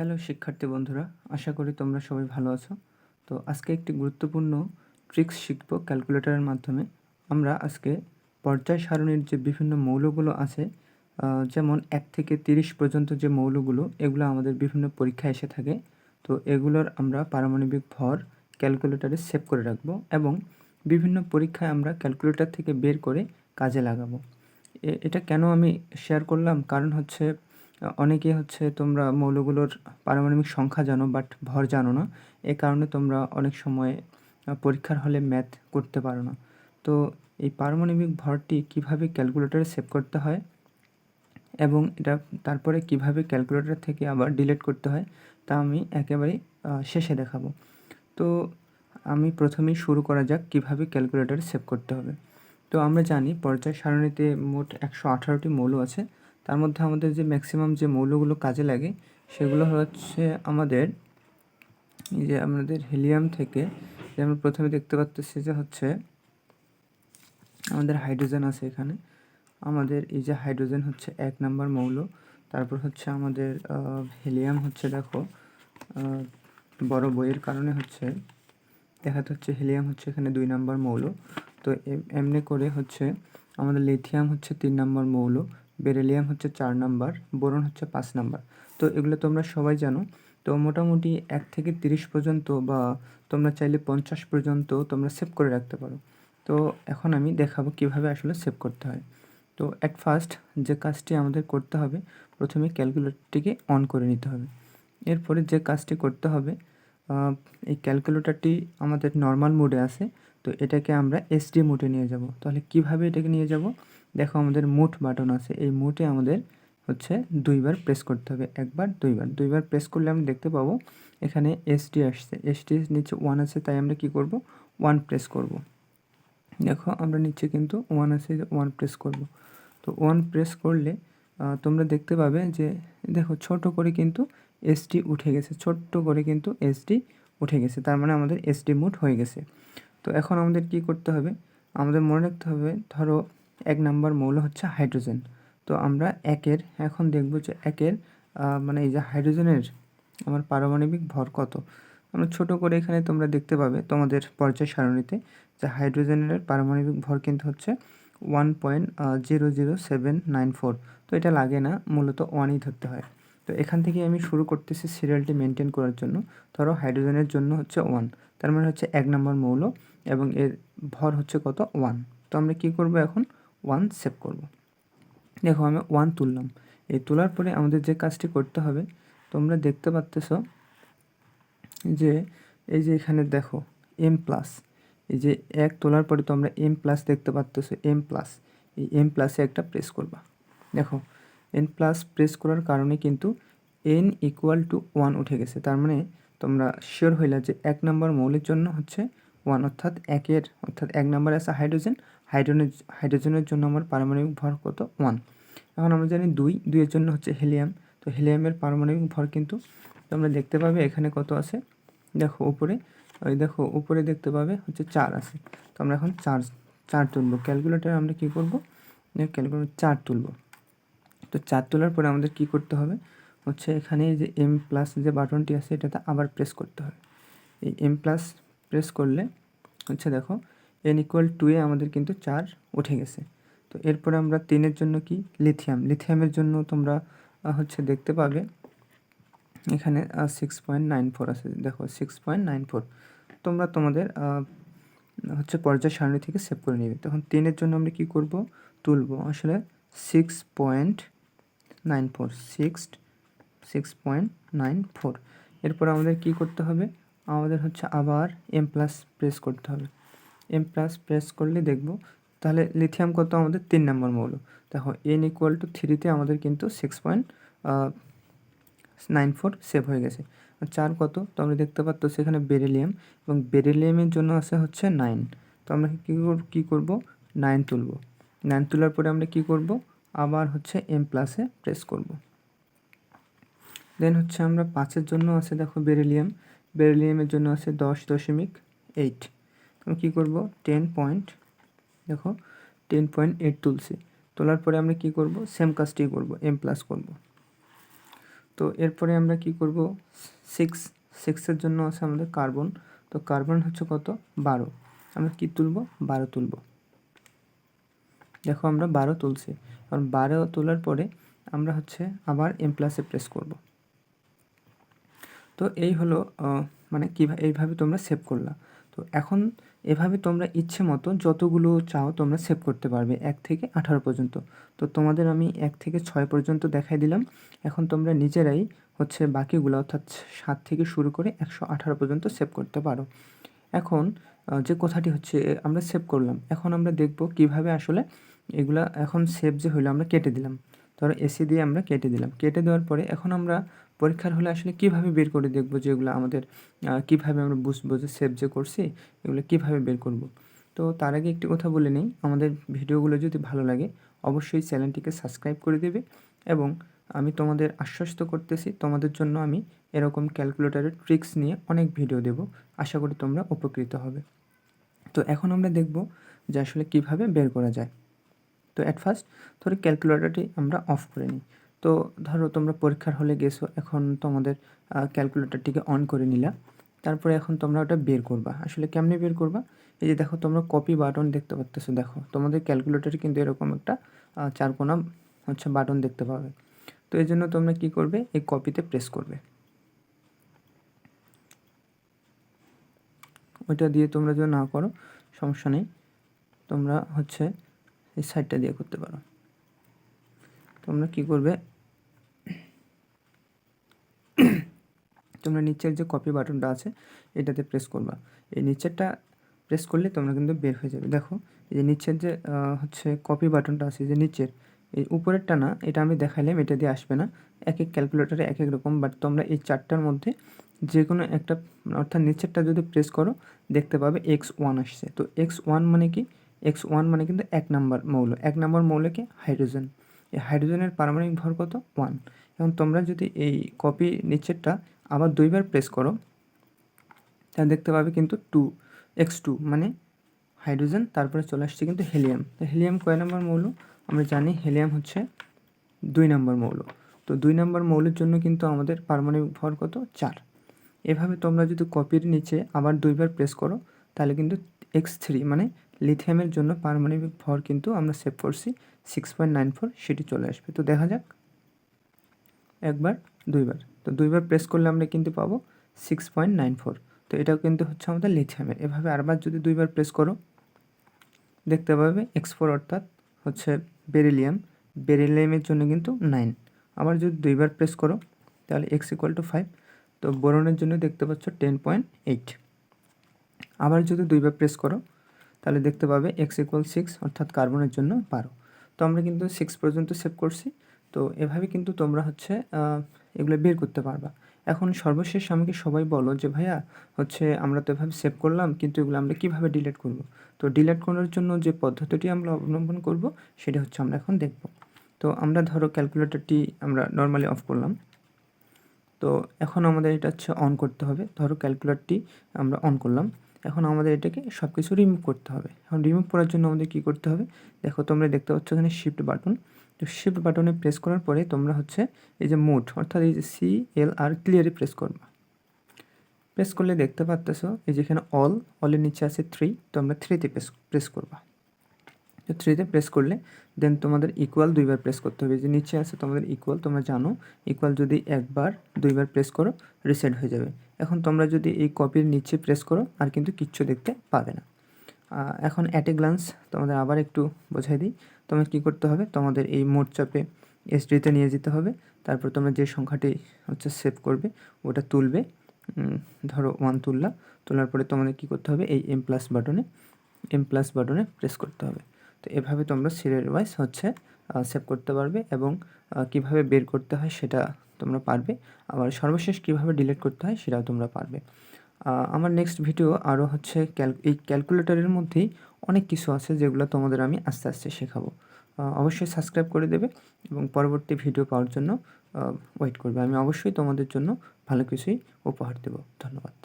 Hello শিক্ষার্থী বন্ধুরা, আশা করি তোমরা সবাই ভালো আছো। তো আজকে একটি গুরুত্বপূর্ণ ট্রিক্স শিখব ক্যালকুলেটরের মাধ্যমে। আমরা আজকে পর্যায় সারণীর যে বিভিন্ন মৌলগুলো আছে যেমন এক থেকে তিরিশ পর্যন্ত যে মৌলগুলো, এগুলো আমাদের বিভিন্ন পরীক্ষায় এসে থাকে। তো এগুলোর আমরা পারমাণবিক ভর ক্যালকুলেটরে সেভ করে রাখব এবং বিভিন্ন পরীক্ষায় আমরা ক্যালকুলেটর থেকে বের করে কাজে লাগাবো। এটা কেন আমি শেয়ার করলাম? কারণ হচ্ছে অনেকে হচ্ছে তোমরা মৌলগুলোর পারমাণবিক সংখ্যা জানো বাট ভর জানো না। এ কারণে তোমরা অনেক সময় পরীক্ষার হলে ম্যাথ করতে পারো না। তো এই পারমাণবিক ভরটি কীভাবে ক্যালকুলেটরে সেভ করতে হয় এবং এটা তারপরে কীভাবে ক্যালকুলেটর থেকে আবার ডিলিট করতে হয়, তা আমি একেবারে শেষে দেখাবো। তো আমি প্রথমেই শুরু করা যাক কীভাবে ক্যালকুলেটরে সেভ করতে হবে। তো আমরা জানি পর্যায় সারণীতে মোট একশো আঠারোটি মৌল আছে। তার মধ্যে আমাদের যে ম্যাক্সিমাম যে মৌলগুলো কাজে লাগে, সেগুলো হচ্ছে আমাদের এই যে আমাদের হিলিয়াম থেকে যে আমরা প্রথমে দেখতে পাচ্ছি যে হচ্ছে আমাদের হাইড্রোজেন আছে এখানে। আমাদের এই যে হাইড্রোজেন হচ্ছে এক নাম্বার মৌল। তারপর হচ্ছে আমাদের হিলিয়াম হচ্ছে দেখো বড় বইয়ের কারণে হচ্ছে দেখাতে হচ্ছে হিলিয়াম হচ্ছে এখানে দুই নাম্বার মৌল। তো এম- এমনি করে হচ্ছে আমাদের লিথিয়াম হচ্ছে তিন নাম্বার মৌল। বেরিলিয়াম হচ্ছে চার নাম্বার, বোরন হচ্ছে পাঁচ নাম্বার। তো এগুলো তোমরা সবাই জানো। তো মোটামুটি এক থেকে তিরিশ পর্যন্ত বা তোমরা চাইলে পঞ্চাশ পর্যন্ত তোমরা সেভ করে রাখতে পারো। তো এখন আমি দেখাবো কীভাবে আসলে সেভ করতে হয়। তো অ্যাট ফার্স্ট যে কাজটি আমাদের করতে হবে, প্রথমে ক্যালকুলেটরটিকে অন করে নিতে হবে। এরপরে যে কাজটি করতে হবে এই ক্যালকুলেটরটি আমাদের নর্মাল মোডে আছে, তো এটাকে আমরা এসডি মোডে নিয়ে যাব। তাহলে কীভাবে এটাকে নিয়ে যাব? দেখো আমাদের মুট বাটন আছে। এই মুটে আমাদের হচ্ছে দুইবার প্রেস করতে হবে। একবার, দুইবার। দুইবার প্রেস করলে আমরা দেখতে পাবো এখানে এসডি আসছে। এসডি নিচে ওয়ান আছে, তাই আমরা কি করব? ওয়ান প্রেস করব। দেখো, আমরা নিচে কিন্তু ওয়ান আছে ওয়ান প্রেস করব। তো ওয়ান প্রেস করলে তোমরা দেখতে পাবে যে, দেখো, ছোট করে কিন্তু এসডি উঠে গেছে। ছোট্ট করে কিন্তু এসডি উঠে গেছে। তার মানে আমাদের এসডি মোড হয়ে গেছে। তো এখন আমাদের কি করতে হবে? আমাদের মনে রাখতে হবে, ধরো এক নাম্বার মৌল হচ্ছে হাইড্রোজেন। তো আমরা একের, এখন দেখব যে একের মানে এই যে হাইড্রোজেনের আমার পারমাণবিক ভর কত। আমরা ছোট করে এখানে তোমরা দেখতে পাবে তোমাদের পর্যায় সারণীতে যে হাইড্রোজেনের পারমাণবিক ভর কিন্তু হচ্ছে one point zero zero seven nine four. তো এটা লাগে না, মূলত ওয়ানই ধরতে হয়। তো এখান থেকে আমি শুরু করতেছি সিরিয়ালটি মেনটেন করার জন্য। ধরো হাইড্রোজেনের জন্য হচ্ছে ওয়ান, তার মানে হচ্ছে এক নম্বর মৌল এবং এর ভর হচ্ছে কত? ওয়ান। তো আমরা কি করব এখন? ওয়ান সেভ করব। দেখো আমি ওয়ান তুললাম। এই তোলার পরে আমাদের যে কাজটি করতে হবে, তোমরা দেখতে পাচ্তেছো যে এই যে এখানে দেখো এম প্লাস এই যে এক তোলার পরে তোমরা এম প্লাস দেখতে পাচ্তেছো এম প্লাস এই এম প্লাসে একটা প্রেস করবা। দেখো এন প্লাস প্রেস করার কারণে কিন্তু এন ইকুয়াল টু ওয়ান উঠে গেছে। তার মানে তোমরা শিওর হইলা যে এক নম্বর মৌলের জন্য হচ্ছে ওয়ান অর্থাৎ একের, অর্থাৎ এক নম্বরে আছে হাইড্রোজেন হাইড্রোজেনের হাইড্রোজেনের জন্য আমার পারমাণবিক ভর কত? ওয়ান এখন আমরা জানি দুই, দুইয়ের জন্য হচ্ছে হেলিয়াম তো হেলিয়ামের পারমাণবিক ভর কিন্তু তোমরা দেখতে পাবে এখানে কত আছে? দেখো উপরে, ওই দেখো উপরে দেখতে পাবে হচ্ছে চার আছে। তো আমরা এখন চার চার তুলবো। ক্যালকুলেটার আমরা কী করব? ক্যালকুলেটার চার তুলব। তো চার তোলার পরে আমাদের কি করতে হবে? হচ্ছে এখানে যে এম প্লাস যে বাটনটি আছে, এটাতে আবার প্রেস করতে হবে। এই এম প্লাস প্রেস করলে হচ্ছে দেখো এন ইকুয়াল টু এ আমাদের কিন্তু চার উঠে গেছে। তো এরপরে আমরা তিনের জন্য কি? লিথিয়াম লিথিয়ামের জন্য তোমরা হচ্ছে দেখতে পাবে, এখানে সিক্স পয়েন্ট নাইন ফোর আছে। দেখো সিক্স পয়েন্ট নাইন ফোর তোমরা তোমাদের হচ্ছে পর্যায় সারণী থেকে সেভ করে নেবে। তখন তিনের জন্য আমরা কি করব? তুলব। আসলে six point nine four six six point nine four এরপর আমাদের কি করতে হবে? আমাদের হচ্ছে আবার এম প্লাস প্রেস করতে হবে। এম প্লাস প্রেস করলে দেখব। তাহলে লিথিয়াম কত? আমাদের তিন নম্বর মৌল। দেখো এন ইকুয়াল টু থ্রিতে আমাদের কিন্তু six point nine four save হয়ে গেছে। চার কত? তো আমরা দেখতে পাচ্ছ সেখানে বেরিলিয়াম এবং বেরিলিয়ামের জন্য আছে হচ্ছে নাইন তো আমরা কী করব কী করব? নাইন তুলব। নাইন তোলার পরে আমরা কি করব? আবার হচ্ছে এম প্লাসে প্রেস করব। দেন হচ্ছে আমরা পাঁচের জন্য আছে, দেখো বেরিলিয়াম বেরিলিয়ামের জন্য আছে দশ দশমিক এইট আমরা কী করব? টেন পয়েন্ট দেখো টেন পয়েন্ট এইট তুলছি। তোলার পরে আমরা কি করব? সেম কাজটি করব এম প্লাস করব। তো এরপরে আমরা কি করব? সিক্স সিক্সের জন্য আছে আমাদের কার্বন তো কার্বন হচ্ছে কত? বারো। আমরা কি তুলব? বারো তুলব। দেখো আমরা বারো তুলছি। কারণ বারো তোলার পরে আমরা হচ্ছে আবার এম প্লাসে প্রেস করব। তো এই হলো মানে কীভাবে এইভাবে তোমরা সেভ করলা। তো এখন এভাবে তোমরা ইচ্ছে মতো যতগুলো চাও তোমরা সেভ করতে পারবে, এক থেকে আঠারো পর্যন্ত। তো তোমাদের আমি এক থেকে ছয় পর্যন্ত দেখাই দিলাম। এখন তোমরা নিজেরাই হচ্ছে বাকিগুলো অর্থাৎ সাত থেকে শুরু করে একশো আঠারো পর্যন্ত সেভ করতে পারো। এখন যে কথাটি হচ্ছে আমরা সেভ করলাম। এখন আমরা দেখব কীভাবে আসলে এগুলা এখন সেভ যে হইল আমরা কেটে দিলাম। ধরো এসি দিয়ে আমরা কেটে দিলাম। কেটে দেওয়ার পরে এখন আমরা পরীক্ষার হলে আসলে কীভাবে বের করে দেখব যে এগুলো আমাদের কীভাবে আমরা বুঝব যে সেভ যে করছি, এগুলো কীভাবে বের করব? তো তার আগে একটি কথা বলে নিই, আমাদের ভিডিওগুলো যদি ভালো লাগে, অবশ্যই চ্যানেলটিকে সাবস্ক্রাইব করে দেবে এবং আমি তোমাদের আশ্বস্ত করতেছি, তোমাদের জন্য আমি এরকম ক্যালকুলেটারের ট্রিক্স নিয়ে অনেক ভিডিও দেব। আশা করি তোমরা উপকৃত হবে। তো এখন আমরা দেখব যে আসলে কীভাবে বের করা যায়। তো অ্যাট ফার্স্ট ধরো ক্যালকুলেটারটি আমরা অফ করে নিই। তো ধরো তোমরা পরীক্ষার হলে গেছো, এখন তোমাদের ক্যালকুলেটারটিকে অন করে নিলা। তারপরে এখন তোমরা ওটা বের করবা। আসলে কেমনে বের করবা? এই যে দেখো তোমরা কপি বাটন দেখতে পাচ্তেছো দেখো। তোমাদের ক্যালকুলেটারে কিন্তু এরকম একটা চারকোনা, হচ্ছে বাটন দেখতে পাবে। তো এই জন্য তোমরা কি করবে? এই কপিতে প্রেস করবে। ওইটা দিয়ে তোমরা যদি না করো, সমস্যা নেই। তোমরা হচ্ছে এই সাইডটা দিয়ে করতে পারো। তোমরা কি করবে? তোমরা নিচের যে কপি বাটনটা আছে, এটাতে প্রেস করবা। এই নিচেরটা প্রেস করলে তোমরা কিন্তু বের হয়ে যাবে। দেখো, এই যে নিচের যে হচ্ছে কপি বাটনটা আছে যে নিচের, এই উপরেরটা না, এটা আমি দেখাইলাম, এটা দিয়ে আসবে না। এক এক ক্যালকুলেটারে এক এক রকম বাট তোমরা এই চারটার মধ্যে যে কোনো একটা, অর্থাৎ নিচেরটা যদি প্রেস করো, দেখতে পাবে এক্স ওয়ান আসছে। তো এক্স ওয়ান মানে কি? এক্স ওয়ান মানে কিন্তু এক নাম্বার মৌল। এক নাম্বার মৌলকে হাইড্রোজেন এই হাইড্রোজেনের পারমাণবিক ভর কত? ওয়ান এবং তোমরা যদি এই কপি নিচেরটা আবার দুইবার প্রেস করো, তাহলে দেখতে পাবে কিন্তু টু এক্স টু মানে হাইড্রোজেন তারপরে চলে আসছে কিন্তু হেলিয়াম তো হেলিয়াম কয় নম্বর মৌল? আমরা জানি হেলিয়াম হচ্ছে দুই নম্বর মৌল। তো দুই নম্বর মৌলের জন্য কিন্তু আমাদের পারমাণবিক ভর কত? চার। এভাবে তোমরা যদি কপির নিচে আবার দুইবার প্রেস করো, তাহলে কিন্তু এক্স থ্রি মানে লিথিয়ামের জন্য পারমাণবিক ভর কিন্তু আমরা সেভ করছি সিক্স পয়েন্ট নাইন ফোর সেটি চলে আসবে। তো দেখা যাক। একবার, দুইবার। তো দুইবার প্রেস করলে আমরা কিন্তু পাবো সিক্স পয়েন্ট নাইন ফোর তো এটাও কিন্তু হচ্ছে আমাদের লিথিয়ামের। এভাবে আরবার যদি দুইবার প্রেস করো, দেখতে পাবে এক্স ফোর অর্থাৎ হচ্ছে বেরিলিয়াম বেরিলিয়ামের জন্য কিন্তু নাইন আবার যদি দুইবার প্রেস করো, তাহলে এক্স ইকুয়াল টু ফাইভ তো বোরনের জন্য দেখতে পাচ্ছ টেন পয়েন্ট এইট আবার যদি দুইবার প্রেস করো তাহলে দেখতে পাবে এক্স ইকুয়াল সিক্স অর্থাৎ কার্বনের জন্য বারো। তো আমরা কিন্তু সিক্স পর্যন্ত সেভ করছি। তো এভাবে কিন্তু তোমরা হচ্ছে এগুলো বের করতে পারবা। এখন সর্বশেষ আমাকে সবাই বলো যে, ভাইয়া, হচ্ছে আমরা তো এভাবে সেভ করলাম, কিন্তু এগুলো আমরা কীভাবে ডিলিট করব? তো ডিলিট করার জন্য যে পদ্ধতিটি আমরা অবলম্বন করব, সেটা হচ্ছে আমরা এখন দেখব। তো আমরা ধরো ক্যালকুলেটরটি আমরা নর্মালি অফ করলাম। তো এখন আমাদের এটা হচ্ছে অন করতে হবে। ধরো ক্যালকুলেটরটি আমরা অন করলাম। এখন আমাদের এটাকে সব কিছু রিমুভ করতে হবে। এখন রিমুভ করার জন্য আমাদের কী করতে হবে? দেখো তোমরা দেখতে পাচ্ছ এখানে শিফট বাটন তো শিফট বাটনে প্রেস করার পরে তোমরা হচ্ছে এই যে মোড অর্থাৎ এই যে সি এল আর ক্লিয়ারে প্রেস করবা। প্রেস করলে দেখতে পাচ্তেছ এই যেখানে অল অলের নিচে আছে থ্রি তোমরা থ্রিতে প্রেস প্রেস করবা। তো থ্রিতে প্রেস করলে দেন তোমাদের ইকুয়াল দুইবার প্রেস করতে হবে। যে নিচে আছে তোমাদের ইকুয়াল তোমরা জানো ইকুয়াল যদি একবার দুইবার প্রেস করো রিসেট হয়ে যাবে। এখন তোমরা যদি এই কপির নিচে প্রেস করো, আর কিন্তু কিচ্ছু দেখতে পাবে না। এখন অ্যাট এ গ্লান্স তোমাদের আবার একটু বোঝাই দিই। তোমার কী করতে হবে? তোমাদের এই মোট চাপে এসডিতে নিয়ে যেতে হবে। তারপর তোমরা যে সংখ্যাটি হচ্ছে সেভ করবে, ওটা তুলবে। ধরো ওয়ান তুললা। তোলার পরে তোমাদের কী করতে হবে? এই M plus button M plus বাটনে প্রেস করতে হবে। তো এভাবে তোমরা সিরিয়াল ওয়াইজ হচ্ছে সেভ করতে পারবে এবং কীভাবে বের করতে হয় সেটা তোমরা পারবে। আবার সর্বশেষ কীভাবে ডিলিট করতে হয় সেটাও তোমরা পারবে। আমার নেক্সট ভিডিও আরও হচ্ছে ক্যাল এই ক্যালকুলেটারের মধ্যেই অনেক কিছু আছে যেগুলো তোমাদের আমি আস্তে আস্তে শেখাবো। অবশ্যই সাবস্ক্রাইব করে দেবে এবং পরবর্তী ভিডিও পাওয়ার জন্য ওয়েট করবে। আমি অবশ্যই তোমাদের জন্য ভালো কিছুই উপহার দেবো। ধন্যবাদ।